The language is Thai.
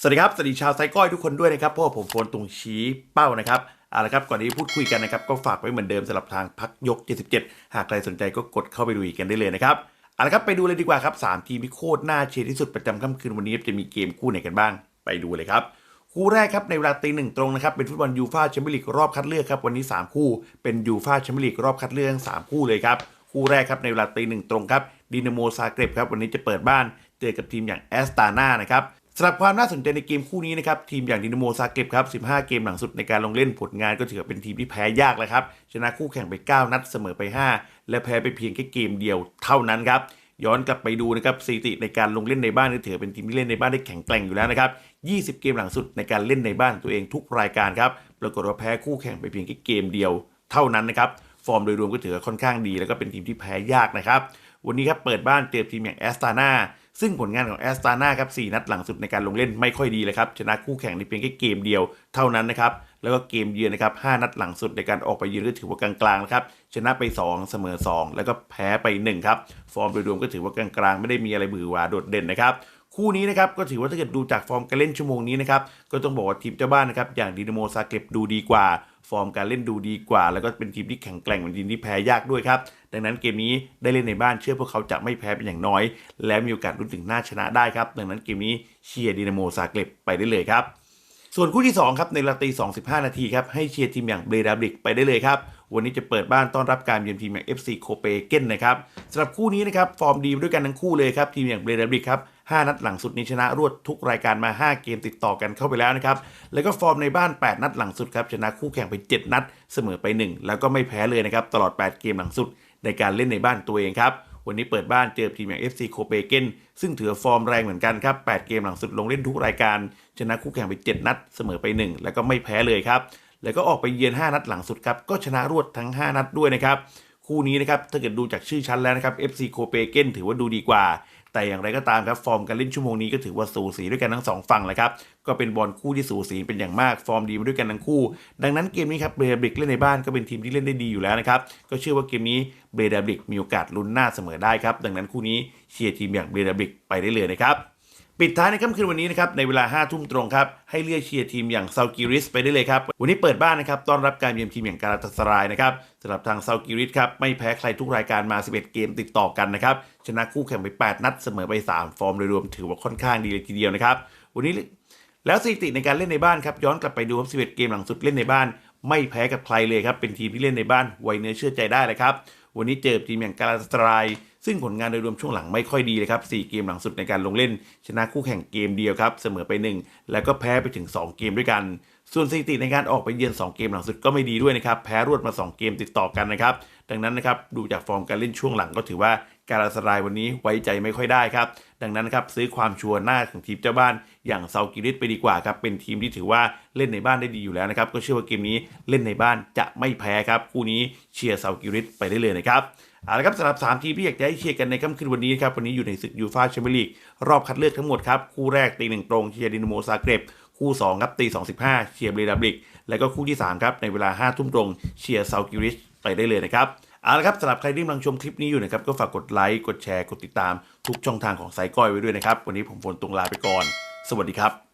สวัสดีครับ สวัสดีชาวไซก้อยทุกคนด้วยนะครับเพราะว่าผมโฟนตุงชี้เป้านะครับเอาละครับก่อนที่พูดคุยกันนะครับ ก็ฝากไว้เหมือนเดิมสำหรับทางพักยก 77 หากใครสนใจก็กดเข้าไปดูอีกกันได้เลยนะครับเอาละครับไปดูเลยดีกว่าครับ 3 ทีมที่โคตรน่าเชียร์ที่สุดประจำค่ำคืนวันนี้จะมีเกมคู่ไหนกันบ้าง ไปดูเลยครับ คู่แรกครับในเวลาตีหนึ่งตรงนะครับเป็นฟุตบอลยูฟ่าแชมเปี้ยนลีกรอบคัดเลือกครับวันนี้ 3 คู่เป็นยูฟ่าแชมเปี้ยนลีกรอบคัดเลือกทั้งสามคู่เลยครับคู่แรกครับในเวลาตีหนึ่งตรงครับดินาโมซาเกร็บครับวันนี้จะเปิดบ้านเจอกับทีมอย่างแอสตานานะครับ สำหรับความน่าสนใจในเกมคู่นี้นะครับทีมอย่างดินาโมซาเก็บครับ 15 เกมหลังสุดในการลงเล่นผลงานก็ถือเป็นทีมที่แพ้ยากแล้วครับ ชนะคู่แข่งไป 9 นัดเสมอไป 5 และแพ้ไปเพียงแค่เกมเดียวเท่านั้นครับย้อนกลับไปดูนะครับสถิติในการลงเล่นในบ้านก็ถือเป็นทีมที่เล่นในบ้านได้แข็งแกร่งอยู่แล้วนะครับ 20 เกมหลังสุดในการเล่นในบ้านตัวเองทุกรายการครับปรากฏว่าแพ้คู่แข่งไปเพียงแค่เกมเดียว เท่านั้นนะครับฟอร์มโดยรวมก็ถือค่อนข้างดี แล้วก็เป็นทีมที่แพ้ยากนะครับวันนี้ครับเปิดบ้านเจอทีมอย่างแอสตานา ซึ่งผลงานของแอสตานาครับ4นัดหลังสุดในการลงเล่นไม่ค่อยดีเลยครับ ชนะคู่แข่งในเพียงแค่เกมเดียวเท่านั้นนะครับ แล้วก็เกมเยือนนะครับ5นัดหลังสุดในการออกไปเยือนก็ถือว่ากลางๆนะครับ ชนะไป 2 เสมอ 2 แล้วก็แพ้ไป1ครับ ฟอร์มโดยรวมก็ถือว่ากลางๆ ไม่ได้มีอะไรบือหวาโดดเด่นนะครับ คู่นี้นะครับก็ถือว่าถ้าเกิดดูจากฟอร์มการเล่นชั่วโมงนี้นะครับก็ต้องบอกว่าทีมเจ้าบ้านนะครับอย่างดินโมซาเก็บดูดีกว่า ฟอร์มการเล่นดูดีกว่า แล้วก็เป็นทีมที่แข็งแกร่งเป็นทีมที่แพ้ยากด้วยครับดังนั้นเกมนี้ได้เล่นในบ้านเชื่อพวกเขาจะไม่แพ้เป็นอย่างน้อย และมีโอกาสลุ้นถึงหน้าชนะได้ครับดังนั้นเกมนี้เชียร์ดินโมซาเก็บไปได้เลยครับส่วนคู่ที่2ครับในลาตี25 นาทีครับให้เชียร์ทีมอย่างเบรดาบลิกไปได้เลยครับวันนี้จะเปิดบ้านต้อนรับการเยือนทีมอย่าง FC โคเปเกนนะครับสำหรับคู่นี้นะครับฟอร์มดีด้วยกันทั้งคู่เลยครับทีมอย่างเบรดาบลิกครับ 5 นัดหลังสุดนี้ชนะรวดทุกรายการมา 5 เกมติดต่อกันเข้าไปแล้วนะครับ แล้วก็ฟอร์มในบ้าน 8 นัดหลังสุดครับชนะคู่แข่งไป 7 นัด เสมอไป 1 แล้วก็ไม่แพ้เลยนะครับตลอด 8 เกมหลังสุดในการเล่นในบ้านตัวเองครับวันนี้เปิดบ้านเจอทีมอย่าง FC โคเปเกนซึ่งถือฟอร์มแรงเหมือนกันครับ 8 เกมหลังสุดลงเล่นทุกรายการ ชนะคู่แข่งไป 7 นัด เสมอไป 1 แล้วก็ไม่แพ้เลยครับ แล้วก็ออกไปเยือน 5 นัดหลังสุดครับ ก็ชนะรวดทั้ง 5 นัดด้วยนะครับ คู่นี้นะครับ ถ้าเกิดดูจากชื่อชั้นแล้วนะครับ FC โคเปเกนถือว่าดูดีกว่า แต่อย่างไรก็ตามครับฟอร์มการเล่นชั่วโมงนี้ก็ถือว่าสูสีด้วยกันทั้งสองฝั่งแหละครับก็เป็นบอลคู่ที่สูสีเป็นอย่างมากฟอร์มดีมาด้วยกันทั้งคู่ ดังนั้นเกมนี้ครับเบรดบริกเล่นในบ้านก็เป็นทีมที่เล่นได้ดีอยู่แล้วนะครับก็เชื่อว่าเกมนี้เบรดบริกมีโอกาสลุ้นหน้าเสมอได้ครับดังนั้นคู่นี้เชียร์ทีมอย่างเบรดบริกไปได้เลยนะครับ ปิดท้ายในค่ำคืนวันนี้นะครับในเวลา5ทุ่มตรงครับให้เลือกเชียร์ทีมอย่างซากิริสไปได้เลยครับ วันนี้เปิดบ้านนะครับต้อนรับการเยือนทีมอย่างการาตสรายนะครับสำหรับทางซากิริสครับไม่แพ้ใครทุกรายการมา 11 เกมติดต่อกันนะครับชนะคู่แข่งไป 8 นัดเสมอไป 3 ฟอร์มโดยรวมถือว่าค่อนข้างดีเลยทีเดียวนะครับวันนี้แล้วสถิติในการเล่นในบ้านครับย้อนกลับไปดูครับ11 เกมหลังสุดเล่นในบ้าน ไม่แพ้กับใครเลยครับ เป็นทีมที่เล่นในบ้านไวเนื้อเชื่อใจได้เลยครับ วันนี้เจอทีมอย่างการาสตราย ซึ่งผลงานโดยรวมช่วงหลังไม่ค่อยดีเลยครับ 4 เกมหลังสุดในการลงเล่น ชนะคู่แข่งเกมเดียวครับ เสมอไป 1 แล้วก็แพ้ไปถึง 2 เกมด้วยกัน ส่วนสถิติในการออกไปเยือน 2 เกมหลังสุดก็ไม่ดีด้วยนะครับ แพ้รวดมา 2 เกมติดต่อกันนะครับ ดังนั้นนะครับ ดูจากฟอร์มการเล่นช่วงหลังก็ถือว่า การาสรายวันนี้ไว้ใจไม่ค่อยได้ครับ ดังนั้นครับซื้อความชัวร์หน้าของทีมเจ้าบ้าน อย่างเซากิริสไปดีกว่าครับ เป็นทีมที่ถือว่าเล่นในบ้านได้ดีอยู่แล้วนะครับ ก็เชื่อว่าเกมนี้เล่นในบ้านจะไม่แพ้ครับ คู่นี้เชียร์เซากิริสไปได้เลยนะครับเอาละครับสำหรับ 3 ทีมที่อยากจะให้เชียร์กันในค่ำคืนวันนี้ครับวันนี้อยู่ในศึกยูฟ่าแชมเปี้ยนลีกรอบคัดเลือกทั้งหมดครับคู่แรกตีหนึ่งตรงเชียร์ดินโมซาเกร็บคู่2ครับตี2.15เชียร์เบรดาบลิก แล้วก็คู่ที่ 3 ครับ ในเวลา 5 ทุ่มตรงเชียร์เซากิริสไปได้เลยนะครับ เอาละครับสำหรับใครที่กำลังชมคลิปนี้อยู่นะครับก็ฝากกดไลค์กดแชร์กดติดตาม ทุกช่องทางของไซก้อยไว้ด้วยนะครับ วันนี้ผมฝนตรงลาไปก่อน สวัสดีครับ